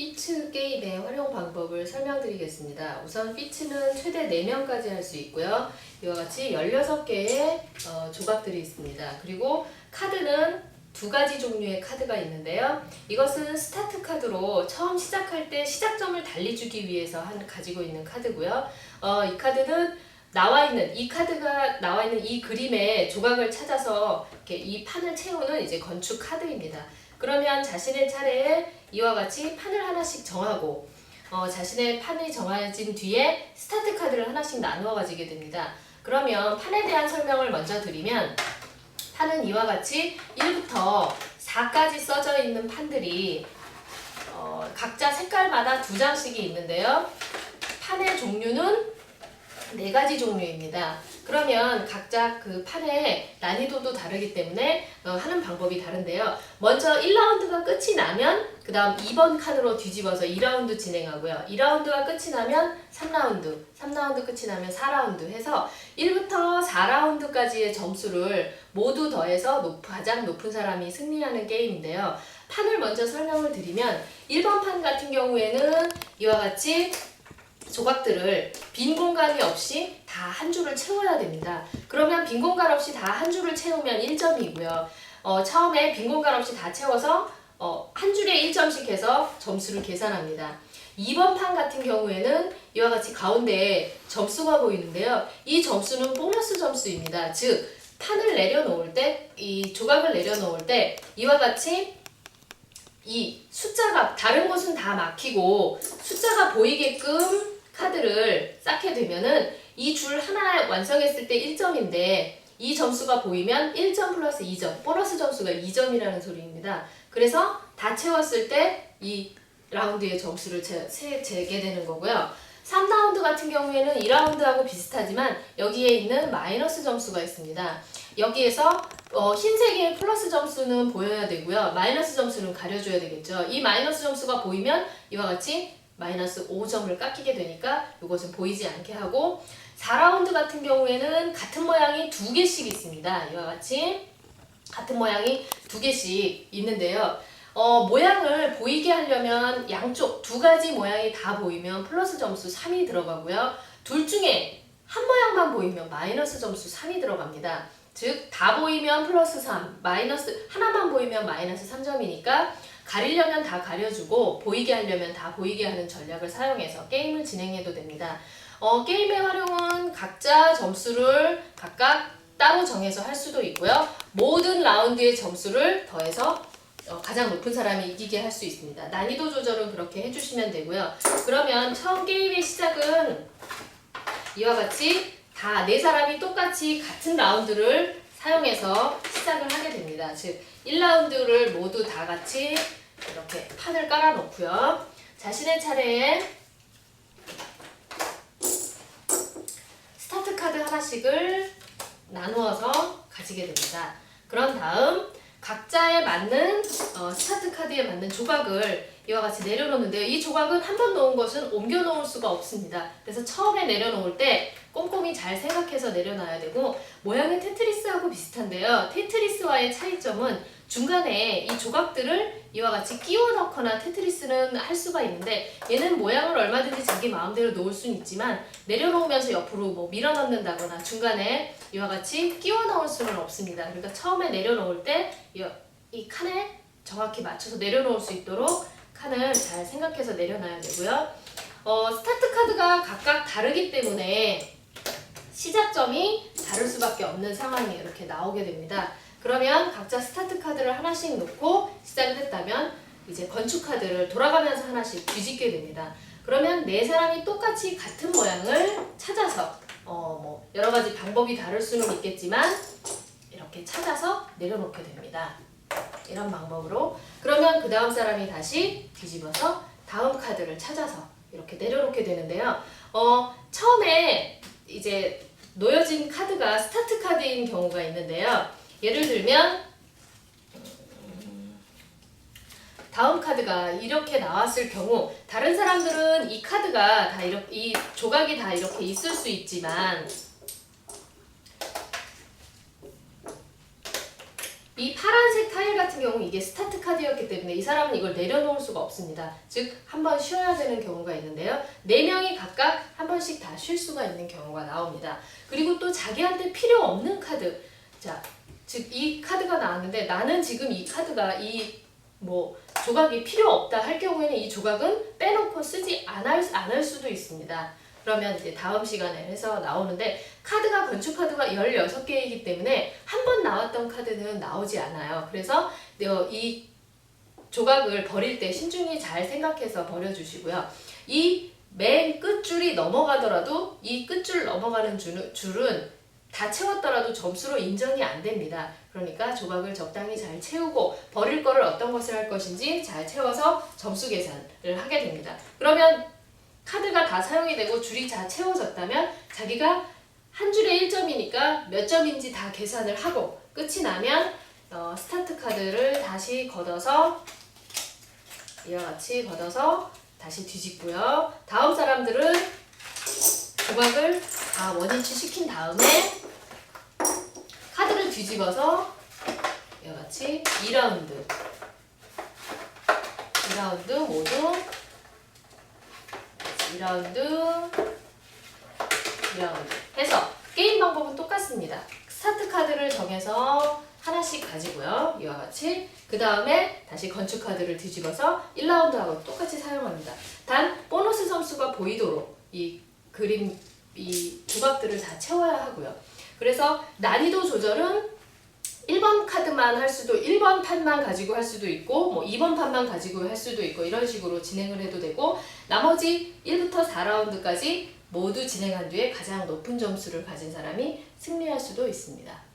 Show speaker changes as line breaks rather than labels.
피츠 게임의 활용 방법을 설명드리겠습니다. 우선 피츠는 최대 4명까지 할 수 있고요. 이와 같이 16개의 어, 조각들이 있습니다. 그리고 카드는 두 가지 종류의 카드가 있는데요. 이것은 스타트 카드로 처음 시작할 때 시작점을 달리 주기 위해서 한, 가지고 있는 카드고요. 어, 이 카드는 나와 있는 이 카드가 나와 있는 이 그림의 조각을 찾아서 이렇게 이 판을 채우는 이제 건축 카드입니다. 그러면 자신의 차례에 이와 같이 판을 하나씩 정하고 어, 자신의 판이 정해진 뒤에 스타트 카드를 하나씩 나누어 가지게 됩니다. 그러면 판에 대한 설명을 먼저 드리면 판은 이와 같이 1부터 4까지 써져 있는 판들이 어, 각자 색깔마다 두 장씩이 있는데요. 판의 종류는 네 가지 종류입니다. 그러면 각자 그 판의 난이도도 다르기 때문에 어, 하는 방법이 다른데요. 먼저 1라운드가 끝이 나면 그 다음 2번 칸으로 뒤집어서 2라운드 진행하고요. 2라운드가 끝이 나면 3라운드, 3라운드 끝이 나면 4라운드 해서 1부터 4라운드까지의 점수를 모두 더해서 높, 가장 높은 사람이 승리하는 게임인데요. 판을 먼저 설명을 드리면 1번 판 같은 경우에는 이와 같이 조각들을 빈 공간이 없이 다 한 줄을 채워야 됩니다. 그러면 빈 공간 없이 다 한 줄을 채우면 1점이고요. 어, 처음에 빈 공간 없이 다 채워서 어, 한 줄에 1점씩 해서 점수를 계산합니다. 2번 판 같은 경우에는 이와 같이 가운데에 점수가 보이는데요. 이 점수는 보너스 점수입니다. 즉, 판을 내려놓을 때, 이 조각을 내려놓을 때 이와 같이 이 숫자가 다른 곳은 다 막히고 숫자가 보이게끔 카드를 쌓게 되면은 이 줄 하나 완성했을 때 1점인데 이 점수가 보이면 1점 플러스 2점, 보너스 점수가 2점이라는 소리입니다. 그래서 다 채웠을 때 이 라운드의 점수를 재, 재, 재게 되는 거고요. 3라운드 같은 경우에는 2라운드하고 비슷하지만 여기에 있는 마이너스 점수가 있습니다. 여기에서 어, 흰색의 플러스 점수는 보여야 되고요. 마이너스 점수는 가려줘야 되겠죠. 이 마이너스 점수가 보이면 이와 같이 마이너스 5점을 깎이게 되니까 이것은 보이지 않게 하고 4라운드 같은 경우에는 같은 모양이 두 개씩 있습니다. 이와 같이 같은 모양이 두 개씩 있는데요. 어, 모양을 보이게 하려면 양쪽 두 가지 모양이 다 보이면 플러스 점수 3이 들어가고요. 둘 중에 한 모양만 보이면 마이너스 점수 3이 들어갑니다. 즉, 다 보이면 플러스 3, 마이너스, 하나만 보이면 마이너스 3점이니까 가리려면 다 가려주고 보이게 하려면 다 보이게 하는 전략을 사용해서 게임을 진행해도 됩니다. 어, 게임의 활용은 각자 점수를 각각 따로 정해서 할 수도 있고요. 모든 라운드의 점수를 더해서 어, 가장 높은 사람이 이기게 할 수 있습니다. 난이도 조절은 그렇게 해주시면 되고요. 그러면 처음 게임의 시작은 이와 같이 다 네 사람이 똑같이 같은 라운드를 사용해서 시작을 하게 됩니다. 즉 1라운드를 모두 다 같이 이렇게 판을 깔아 놓고요. 자신의 차례에 스타트 카드 하나씩을 나누어서 가지게 됩니다. 그런 다음 각자에 맞는 어, 스타트 카드에 맞는 조각을 이와 같이 내려놓는데요. 이 조각은 한 번 놓은 것은 옮겨 놓을 수가 없습니다. 그래서 처음에 내려놓을 때 꼼꼼히 잘 생각해서 내려놔야 되고 모양은 테트리스하고 비슷한데요. 테트리스와의 차이점은 중간에 이 조각들을 이와 같이 끼워 넣거나 테트리스는 할 수가 있는데 얘는 모양을 얼마든지 자기 마음대로 놓을 수는 있지만 내려놓으면서 옆으로 뭐 밀어 넣는다거나 중간에 이와 같이 끼워 넣을 수는 없습니다. 그러니까 처음에 내려놓을 때 이 칸에 정확히 맞춰서 내려놓을 수 있도록 칸을 잘 생각해서 내려놔야 되고요. 어, 스타트 카드가 각각 다르기 때문에 시작점이 다를 수밖에 없는 상황이 이렇게 나오게 됩니다. 그러면 각자 스타트 카드를 하나씩 놓고 시작을 했다면 이제 건축 카드를 돌아가면서 하나씩 뒤집게 됩니다. 그러면 네 사람이 똑같이 같은 모양을 찾아서 어, 뭐 여러 가지 방법이 다를 수는 있겠지만 이렇게 찾아서 내려놓게 됩니다. 이런 방법으로 그러면 그 다음 사람이 다시 뒤집어서 다음 카드를 찾아서 이렇게 내려놓게 되는데요. 어, 처음에 이제 놓여진 카드가 스타트 카드인 경우가 있는데요. 예를 들면 음, 다음 카드가 이렇게 나왔을 경우 다른 사람들은 이 카드가 다 이렇게 이 조각이 다 이렇게 있을 수 있지만 이 파란색 타일 같은 경우 이게 스타트 카드였기 때문에 이 사람은 이걸 내려놓을 수가 없습니다. 즉 한 번 쉬어야 되는 경우가 있는데요. 네 명이 각각 한 번씩 다 쉴 수가 있는 경우가 나옵니다. 그리고 또 자기한테 필요 없는 카드, 자, 즉 이 카드가 나왔는데 나는 지금 이 카드가 이 뭐 조각이 필요 없다 할 경우에는 이 조각은 빼놓고 쓰지 않을, 않을 수도 있습니다. 그러면 이제 다음 시간에 해서 나오는데 카드가 건축 카드가 16개이기 때문에 한 번 나왔던 카드는 나오지 않아요. 그래서 어, 이 조각을 버릴 때 신중히 잘 생각해서 버려주시고요. 이 맨 끝줄이 넘어가더라도 이 끝줄 넘어가는 줄, 줄은 다 채웠더라도 점수로 인정이 안 됩니다. 그러니까 조각을 적당히 잘 채우고 버릴 거를 어떤 것을 할 것인지 잘 채워서 점수 계산을 하게 됩니다. 그러면 카드가 다 사용이 되고 줄이 다 채워졌다면 자기가 한 줄에 1점이니까 몇 점인지 다 계산을 하고 끝이 나면 어, 스타트 카드를 다시 걷어서 이와 같이 걷어서 다시 뒤집고요. 다음 사람들은 조각을 다 원위치 시킨 다음에 뒤집어서 이와 같이 2라운드 2라운드 모두 2라운드 2라운드 해서 게임 방법은 똑같습니다. 스타트 카드를 정해서 하나씩 가지고요. 이와 같이 그 다음에 다시 건축 카드를 뒤집어서 1라운드하고 똑같이 사용합니다. 단 보너스 점수가 보이도록 이 그림 이 조각들을 다 채워야 하고요. 그래서 난이도 조절은 1번 카드만 할 수도 1번 판만 가지고 할 수도 있고 뭐 2번 판만 가지고 할 수도 있고 이런 식으로 진행을 해도 되고 나머지 1부터 4라운드까지 모두 진행한 뒤에 가장 높은 점수를 가진 사람이 승리할 수도 있습니다.